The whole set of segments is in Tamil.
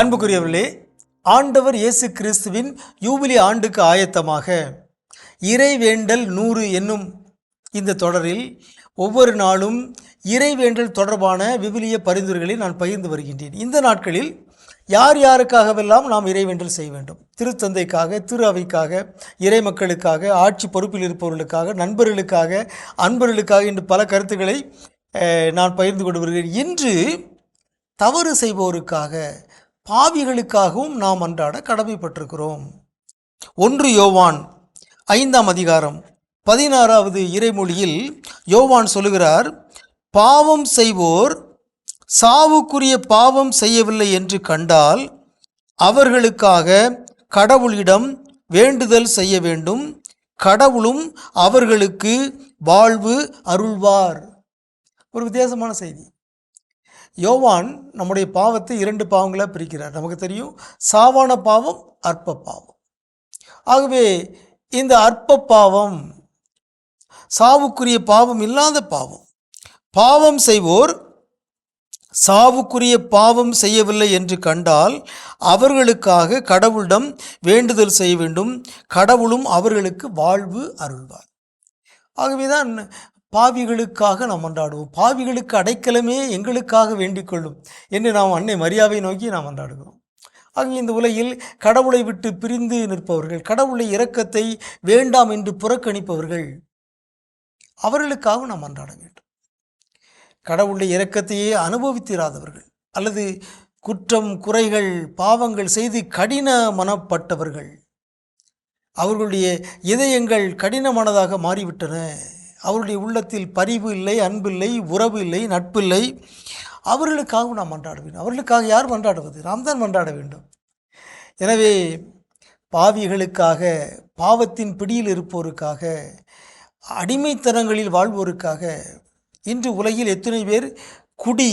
அன்புக்குரியவர்களே ஆண்டவர் இயேசு கிறிஸ்துவின் யூபிலி ஆண்டுக்கு ஆயத்தமாக இறைவேண்டல் நூறு என்னும் இந்த தொடரில் ஒவ்வொரு நாளும் இறைவேண்டல் தொடர்பான விவிலிய பரிந்துரைகளை நான் பகிர்ந்து வருகின்றேன். இந்த நாட்களில் யார் யாருக்காகவெல்லாம் நாம் இறைவேண்டல் செய்ய வேண்டும்? திருத்தந்தைக்காக திரு அவைக்காக இறை மக்களுக்காக ஆட்சி பொறுப்பில் இருப்பவர்களுக்காக நண்பர்களுக்காக அன்பர்களுக்காக என்று பல கருத்துக்களை நான் பகிர்ந்து கொண்டு வருகிறேன். இன்று தவறு செய்பவருக்காக பாவிகளுக்காகவும் நாம் அன்றாட கடமைப்பட்டிருக்கிறோம். ஒன்று யோவான் ஐந்தாம் அதிகாரம் பதினாறாவது இறைமொழியில் யோவான் சொல்லுகிறார் பாவம் செய்வோர் சாவுக்குரிய பாவம் செய்யவில்லை என்று கண்டால் அவர்களுக்காக கடவுளிடம் வேண்டுதல் செய்ய வேண்டும். கடவுளும் அவர்களுக்கு வாழ்வு அருள்வார். ஒரு வித்தியாசமான செய்தி. யோவான் நம்முடைய பாவத்தை இரண்டு பாவங்களாக பிரிக்கிறார். நமக்கு தெரியும் சாவான பாவம் அற்ப பாவம். ஆகவே இந்த அற்ப பாவம் சாவுக்குரிய பாவம் இல்லாத பாவம். பாவம் செய்வோர் சாவுக்குரிய பாவம் செய்யவில்லை என்று கண்டால் அவர்களுக்காக கடவுளிடம் வேண்டுதல் செய்ய வேண்டும். கடவுளும் அவர்களுக்கு வாழ்வு அருள்வார். ஆகவேதான் பாவிகளுக்காக நாம் மன்றாடுவோம். பாவிகளுக்கு அடைக்கலமே எங்களுக்காக வேண்டிக் கொள்ளும் என்று நாம் அன்னை மரியாவை நோக்கி நாம் மன்றாடுகிறோம். ஆக இந்த உலகில் கடவுளை விட்டு பிரிந்து நிற்பவர்கள் கடவுளை இரக்கத்தை வேண்டாம் என்று புறக்கணிப்பவர்கள் அவர்களுக்காக நாம் மன்றாட வேண்டும். கடவுளுடைய இரக்கத்தையே அனுபவித்திராதவர்கள் அல்லது குற்றம் குறைகள் பாவங்கள் செய்து கடின மனப்பட்டவர்கள் அவர்களுடைய இதயங்கள் கடினமானதாக மாறிவிட்டன. அவருடைய உள்ளத்தில் பரிவு இல்லை அன்பில்லை உறவு இல்லை நட்பில்லை அவர்களுக்காக நாம் மன்றாட வேண்டும். அவர்களுக்காக யார் மன்றாடுவது? நாம் தான் மன்றாட வேண்டும். எனவே பாவிகளுக்காக பாவத்தின் பிடியில் இருப்போருக்காக அடிமைத்தனங்களில் வாழ்வோருக்காக இன்று உலகில் எத்தனை பேர் குடி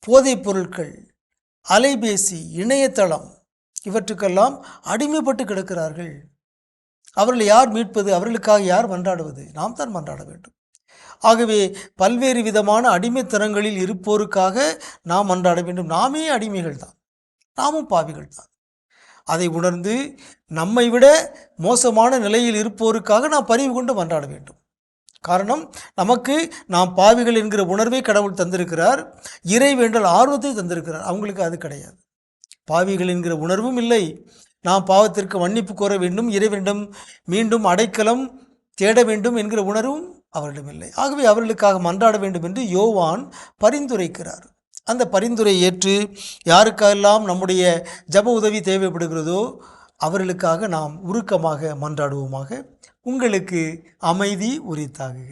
போதைப் பொருட்கள் அலைபேசி இணையதளம் இவற்றுக்கெல்லாம் அடிமைப்பட்டு கிடக்கிறார்கள். அவர்களை யார் மீட்பது அவர்களுக்காக யார் மன்றாடுவது? நாம் தான் மன்றாட வேண்டும். ஆகவே பல்வேறு விதமான அடிமைத்தனங்களில் இருப்போருக்காக நாம் மன்றாட வேண்டும். நாமே அடிமைகள் தான். நாமும் பாவிகள் தான். அதை உணர்ந்து நம்மை விட மோசமான நிலையில் இருப்போருக்காக நாம் பரிவு கொண்டு மன்றாட வேண்டும். காரணம் நமக்கு நாம் பாவிகள் என்கிற உணர்வை கடவுள் தந்திருக்கிறார். இறை வேண்டல் ஆர்வத்தை தந்திருக்கிறார். அவங்களுக்கு அது கிடையாது. பாவிகள் என்கிற உணர்வும் இல்லை. நாம் பாவத்திற்கு மன்னிப்பு கோர வேண்டும் இறைவனிடம் மீண்டும் அடைக்கலம் தேட வேண்டும் என்கிற உணர்வும் அவரிடம் இல்லை ஆகவே அவர்களுக்காக மன்றாட வேண்டும் என்று யோவான் பரிந்துரைக்கிறார். அந்த பரிந்துரை ஏற்று யாருக்கெல்லாம் நம்முடைய ஜப உதவி தேவைப்படுகிறதோ அவர்களுக்காக நாம் உருக்கமாக மன்றாடுவோமாக. உங்களுக்கு அமைதி உரித்தாகுக.